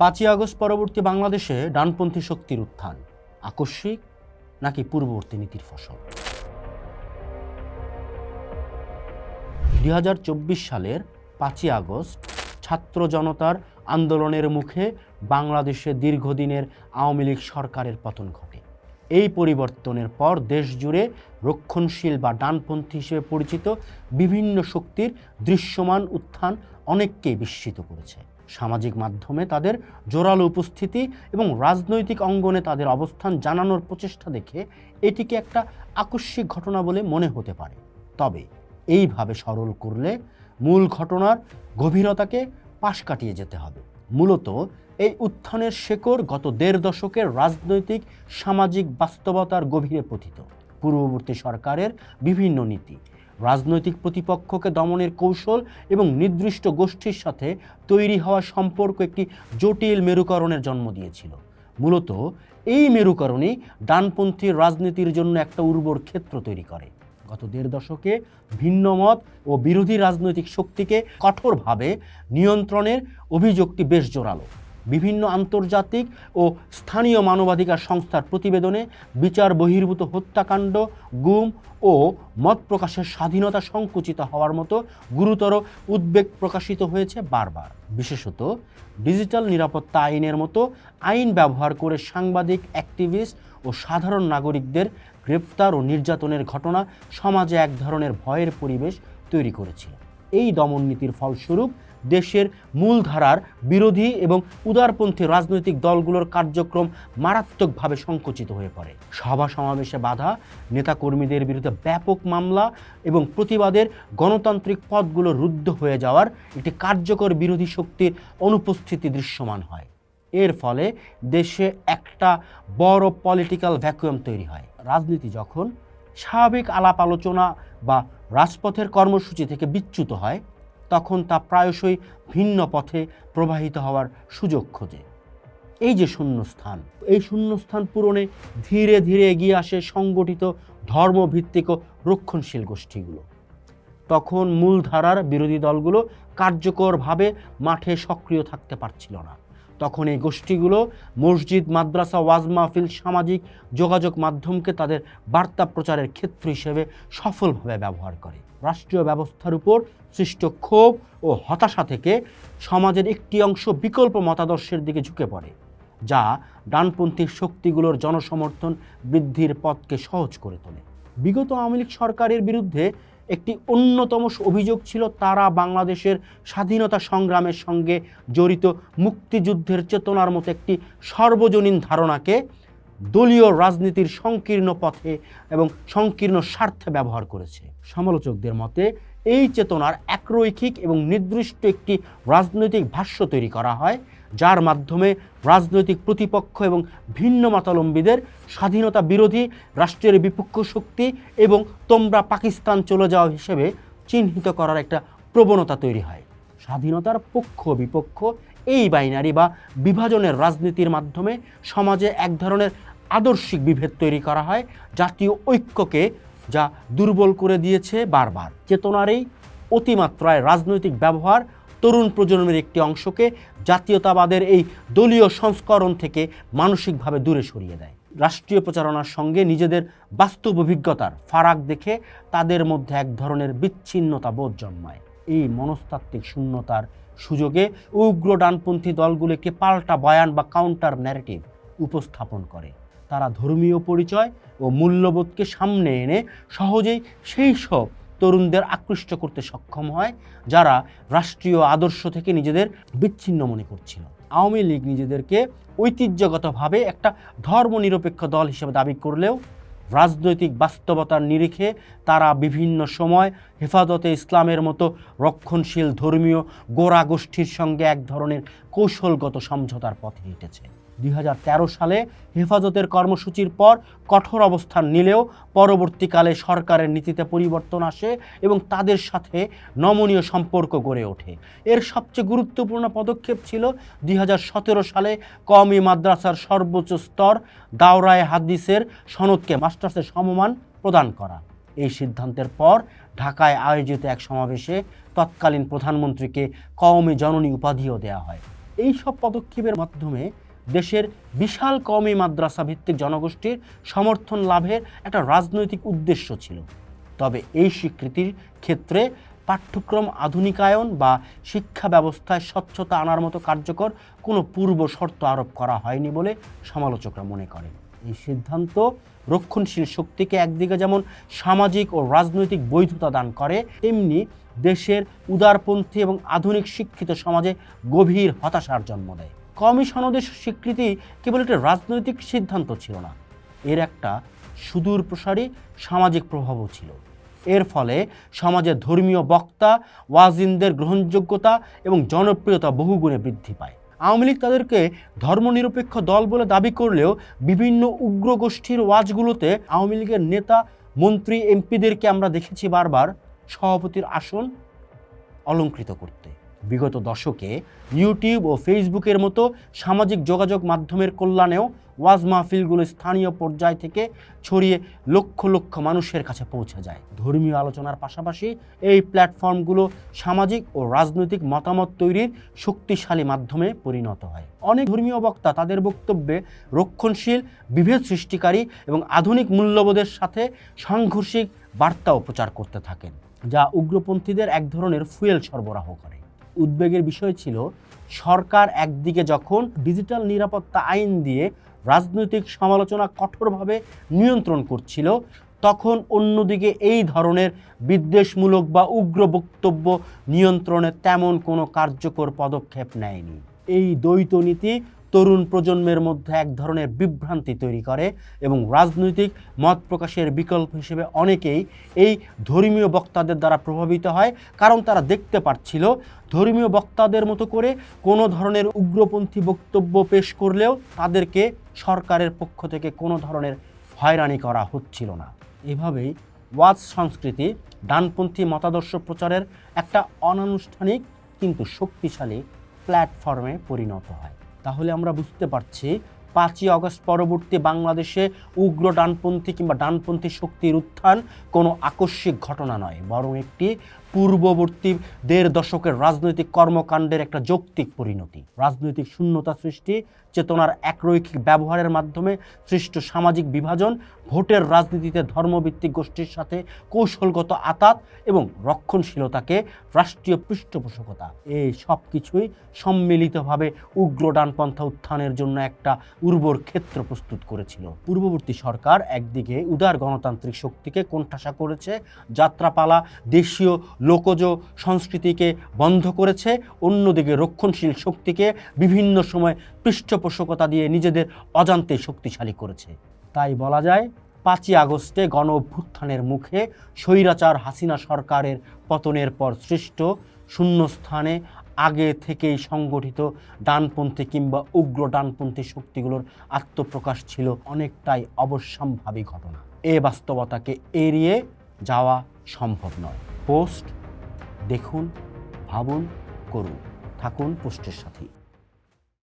পাঁচই আগস্ট পরবর্তী বাংলাদেশে ডানপন্থী শক্তির উত্থান। আকস্মিক নাকি পূর্ববর্তী নীতির ফসল? দুই হাজার চব্বিশ সালের পাঁচই আগস্ট ছাত্র জনতার আন্দোলনের মুখে বাংলাদেশে দীর্ঘদিনের আওয়ামী লীগ সরকারের পতন ঘটে। এই পরিবর্তনের পর দেশ জুড়ে রক্ষণশীল বা ডানপন্থী হিসেবে পরিচিত বিভিন্ন শক্তির দৃশ্যমান উত্থান অনেককেই বিস্মিত করেছে। সামাজিক মাধ্যমে তাদের জোরালো উপস্থিতি এবং রাজনৈতিক অঙ্গনে তাদের অবস্থান জানানোর প্রচেষ্টা দেখে এটিকে একটা আকস্মিক ঘটনা বলে মনে হতে পারে। তবে এইভাবে সরল করলে মূল ঘটনার গভীরতাকে পাশ কাটিয়ে যেতে হবে। মূলত এই উত্থানের শেকড় গত দেড় দশকের রাজনৈতিক, সামাজিক বাস্তবতার গভীরে পতিত। পূর্ববর্তী সরকারের বিভিন্ন নীতি রাজনৈতিক প্রতিপক্ষকে দমনের কৌশল এবং নির্দিষ্ট গোষ্ঠীর সাথে তৈরি হওয়া সম্পর্ক একটি জটিল মেরুকরণের জন্ম দিয়েছিল। মূলত এই মেরুকরণই ডানপন্থী রাজনীতির জন্য একটা উর্বর ক্ষেত্র তৈরি করে। গত দেড় দশকে ভিন্নমত ও বিরোধী রাজনৈতিক শক্তিকে কঠোরভাবে নিয়ন্ত্রণের অভিযোগটি বেশ জোরালো। বিভিন্ন আন্তর্জাতিক ও স্থানীয় মানবাধিকার সংস্থার প্রতিবেদনে বিচার বহির্ভূত হত্যাকাণ্ড, গুম ও মত প্রকাশের স্বাধীনতা সংকুচিত হওয়ার মতো গুরুতর উদ্বেগ প্রকাশিত হয়েছে বারবার। বিশেষত ডিজিটাল নিরাপত্তা আইনের মতো আইন ব্যবহার করে সাংবাদিক, অ্যাক্টিভিস্ট ও সাধারণ নাগরিকদের গ্রেপ্তার ও নির্যাতনের ঘটনা সমাজে এক ধরনের ভয়ের পরিবেশ তৈরি করেছিল এই দমন নীতির ফলস্বরূপ দেশের মূলধারার বিরোধী এবং উদারপন্থী রাজনৈতিক দলগুলোর কার্যক্রম মারাত্মকভাবে সংকুচিত হয়ে পড়ে। সভা সমাবেশে বাধা, নেতাকর্মীদের বিরুদ্ধে ব্যাপক মামলা এবং প্রতিবাদের গণতান্ত্রিক পথগুলো রুদ্ধ হয়ে যাওয়ার একটি কার্যকর বিরোধী শক্তির অনুপস্থিতি দৃশ্যমান হয়। এর ফলে দেশে একটা বড় পলিটিক্যাল ভ্যাকুয়াম তৈরি হয়। রাজনীতি যখন স্বাভাবিক আলাপ আলোচনা বা রাজপথের কর্মসূচি থেকে বিচ্যুত হয় তখন তা প্রায়শই ভিন্ন পথে প্রবাহিত হওয়ার সুযোগ খোঁজে। এই যে শূন্যস্থান, এই শূন্যস্থান পূরণে ধীরে ধীরে এগিয়ে আসে সংগঠিত ধর্মভিত্তিক ও রক্ষণশীল গোষ্ঠীগুলো। তখন মূলধারার বিরোধী দলগুলো কার্যকরভাবে মাঠে সক্রিয় থাকতে পারছিল না। তখন এই গোষ্ঠীগুলো মসজিদ, মাদ্রাসা, ওয়াজ মাহফিল, সামাজিক যোগাযোগ মাধ্যমকে তাদের বার্তা প্রচারের ক্ষেত্র হিসেবে সফলভাবে ব্যবহার করে। রাষ্ট্রীয় ব্যবস্থার উপর সৃষ্ট ক্ষোভ ও হতাশা থেকে সমাজের একটি অংশ বিকল্প মতাদর্শের দিকে ঝুঁকে পড়ে, যা ডানপন্থী শক্তিগুলোর জনসমর্থন বৃদ্ধির পথকে সহজ করে তোলে। বিগত আওয়ামী লীগ সরকারের বিরুদ্ধে একটি অন্যতম অভিযোগ ছিল তারা বাংলাদেশের স্বাধীনতা সংগ্রামের সঙ্গে জড়িত মুক্তিযুদ্ধের চেতনার মতো একটি সর্বজনীন ধারণাকে দলীয় রাজনীতির সংকীর্ণ পথে এবং সংকীর্ণ স্বার্থে ব্যবহার করেছে। সমালোচকদের মতে এই চেতনার একরৈখিক এবং নির্দিষ্ট একটি রাজনৈতিক ভাষ্য তৈরি করা হয়, যার মাধ্যমে রাজনৈতিক প্রতিপক্ষ এবং ভিন্ন মতাবলম্বীদের স্বাধীনতা বিরোধী রাষ্ট্রের বিপক্ষ শক্তি এবং তোমরা পাকিস্তান চলে যাওয়া হিসেবে চিহ্নিত করার একটা প্রবণতা তৈরি হয়। স্বাধীনতার পক্ষ বিপক্ষ এই বাইনারি বা বিভাজনের রাজনীতির মাধ্যমে সমাজে এক ধরনের আদর্শিক বিভেদ তৈরি করা হয়, জাতীয় ঐক্যকে যা দুর্বল করে দিয়েছে বারবার। চেতনার এই অতিমাত্রায় রাজনৈতিক ব্যবহার তরুণ প্রজন্মের একটি অংশকে জাতীয়তাবাদের এই দলীয় সংস্করণ থেকে মানসিকভাবে দূরে সরিয়ে দেয়। রাষ্ট্রীয় প্রচারণার সঙ্গে নিজেদের বাস্তব অভিজ্ঞতার ফারাক দেখে তাদের মধ্যে এক ধরনের বিচ্ছিন্নতা বোধ জন্মায়। এই মনস্তাত্ত্বিক শূন্যতার সুযোগে উগ্র ডানপন্থী দলগুলিকে পাল্টা বয়ান বা কাউন্টার ন্যারেটিভ উপস্থাপন করে। তারা ধর্মীয় পরিচয় ও মূল্যবোধকে সামনে এনে সহজেই সেই সব তরুণদের আকৃষ্ট করতে সক্ষম হয়, যারা রাষ্ট্রীয় আদর্শ থেকে নিজেদের বিচ্ছিন্ন মনে করছিল। আওয়ামী লীগ নিজেদেরকে ঐতিহ্যগতভাবে একটা ধর্মনিরপেক্ষ দল হিসেবে দাবি করলেও রাজনৈতিক বাস্তবতার নিরিখে তারা বিভিন্ন সময় হেফাজতে ইসলামের মতো রক্ষণশীল ধর্মীয় গোড়া গোষ্ঠীর সঙ্গে এক ধরনের কৌশলগত সমঝোতার পথে হেঁটেছে। দুই হাজার তেরো সালে হেফাজতের কর্মসূচির পর কঠোর অবস্থান নিলেও পরবর্তীকালে সরকারের নীতিতে পরিবর্তন আসে এবং তাদের সাথে নমনীয় সম্পর্ক গড়ে ওঠে। এর সবচেয়ে গুরুত্বপূর্ণ পদক্ষেপ ছিল দুই হাজার সতেরো সালে কওমি মাদ্রাসার সর্বোচ্চ স্তর দাওরায় হাদিসের সনদকে মাস্টার্সের সমমান প্রদান করা। এই সিদ্ধান্তের পর ঢাকায় আয়োজিত এক সমাবেশে তৎকালীন প্রধানমন্ত্রীকে কওমি জননী উপাধিও দেওয়া হয়। এই সব পদক্ষেপের মাধ্যমে দেশের বিশাল কওমি মাদ্রাসা ভিত্তিক জনগোষ্ঠীর সমর্থন লাভের একটা রাজনৈতিক উদ্দেশ্য ছিল। তবে এই স্বীকৃতির ক্ষেত্রে পাঠ্যক্রম আধুনিকায়ন বা শিক্ষা ব্যবস্থায় স্বচ্ছতা আনার মতো কার্যকর কোনো পূর্ব শর্ত আরোপ করা হয়নি বলে সমালোচকরা মনে করেন। এই সিদ্ধান্ত রক্ষণশীল শক্তিকে একদিকে যেমন সামাজিক ও রাজনৈতিক বৈধতা দান করে, তেমনি দেশের উদারপন্থী এবং আধুনিক শিক্ষিত সমাজে গভীর হতাশার জন্ম দেয়। কমি সনদের স্বীকৃতি কেবল একটি রাজনৈতিক সিদ্ধান্ত ছিল না, এর একটা সুদূর প্রসারী সামাজিক প্রভাবও ছিল। এর ফলে সমাজের ধর্মীয় বক্তা, ওয়াজিনদের গ্রহণযোগ্যতা এবং জনপ্রিয়তা বহুগুণে বৃদ্ধি পায়। আওয়ামী লীগ তাদেরকে ধর্মনিরপেক্ষ দল বলে দাবি করলেও বিভিন্ন উগ্র গোষ্ঠীর ওয়াজগুলোতে আওয়ামী লীগের নেতা, মন্ত্রী, এমপিদেরকে আমরা দেখেছি বারবার সভাপতির আসন অলঙ্কৃত করতে। বিগত দশকে ইউটিউব ও ফেসবুকের মতো সামাজিক যোগাযোগ মাধ্যমের কল্যাণেও ওয়াজ মাহফিলগুলো স্থানীয় পর্যায় থেকে ছড়িয়ে লক্ষ লক্ষ মানুষের কাছে পৌঁছে যায়। ধর্মীয় আলোচনার পাশাপাশি এই প্ল্যাটফর্মগুলো সামাজিক ও রাজনৈতিক মতামত তৈরির শক্তিশালী মাধ্যমে পরিণত হয়। অনেক ধর্মীয় বক্তা তাদের বক্তব্যে রক্ষণশীল, বিভেদ সৃষ্টিকারী এবং আধুনিক মূল্যবোধের সাথে সাংঘর্ষিক বার্তাও প্রচার করতে থাকেন, যা উগ্রপন্থীদের এক ধরনের ফুয়েল সরবরাহ করে। উদ্বেগের বিষয় ছিল, সরকার একদিকে যখন ডিজিটাল নিরাপত্তা আইন দিয়ে রাজনৈতিক সমালোচনা কঠোরভাবে নিয়ন্ত্রণ করছিল, তখন অন্যদিকে এই ধরনের বিদ্বেষমূলক বা উগ্র বক্তব্য নিয়ন্ত্রণে তেমন কোনো কার্যকর পদক্ষেপ নেয়নি। এই দ্বৈত নীতি তরুণ প্রজন্মের মধ্যে এক ধরনের বিভ্রান্তি তৈরি করে এবং রাজনৈতিক মত প্রকাশের বিকল্প হিসেবে অনেকেই এই ধর্মীয় বক্তাদের দ্বারা প্রভাবিত হয়। কারণ তারা দেখতে পাচ্ছিল ধর্মীয় বক্তাদের মতো করে কোনো ধরনের উগ্রপন্থী বক্তব্য পেশ করলেও তাদেরকে সরকারের পক্ষ থেকে কোনো ধরনের হয়রানি করা হচ্ছিল না। এভাবেই ওয়াজ সংস্কৃতি, ডানপন্থী মতাদর্শ প্রচারের একটা অনানুষ্ঠানিক কিন্তু শক্তিশালী প্ল্যাটফর্মে পরিণত হয়। তাহলে আমরা বুঝতে পারছি পাঁচই অগস্ট পরবর্তী বাংলাদেশে উগ্র ডানপন্থী কিংবা ডানপন্থী শক্তির উত্থান কোনো আকস্মিক ঘটনা নয়, বরং একটি পূর্ববর্তী দেড় দশকের রাজনৈতিক কর্মকাণ্ডের একটা যৌক্তিক পরিণতি। রাজনৈতিক শূন্যতা সৃষ্টি, চেতনার একরৈখিক ব্যবহারের মাধ্যমে সৃষ্ট সামাজিক বিভাজন, ভোটের রাজনীতিতে ধর্মভিত্তিক গোষ্ঠীর সাথে কৌশলগত আতাত এবং রক্ষণশীলতাকে রাষ্ট্রীয় পৃষ্ঠপোষকতা। এই সব কিছুই সম্মিলিতভাবে উগ্র ডানপন্থা উত্থানের জন্য একটা উর্বর ক্ষেত্র প্রস্তুত করেছিল। পূর্ববর্তী সরকার একদিকে উদার গণতান্ত্রিক শক্তিকে কোণঠাসা করেছে, যাত্রাপালা, দেশীয় লোকজ সংস্কৃতিকে বন্ধ করেছে, অন্যদিকে রক্ষণশীল শক্তিকে বিভিন্ন সময় পৃষ্ঠপোষকতা দিয়ে নিজেদের অজান্তে শক্তিশালী করেছে। তাই বলা যায়, পাঁচই আগস্টে গণ অভ্যুত্থানের মুখে স্বৈরাচার হাসিনা সরকারের পতনের পর সৃষ্ট শূন্যস্থানে আগে থেকেই সংগঠিত ডানপন্থী কিংবা উগ্র ডানপন্থী শক্তিগুলোর আত্মপ্রকাশ ছিল অনেকটাই অবশ্যম্ভাবী ঘটনা। এ বাস্তবতাকে এড়িয়ে যাওয়া সম্ভব নয়। পোস্ট দেখুন ভাবুন করুন। থাকুন পোস্টের সাথেই।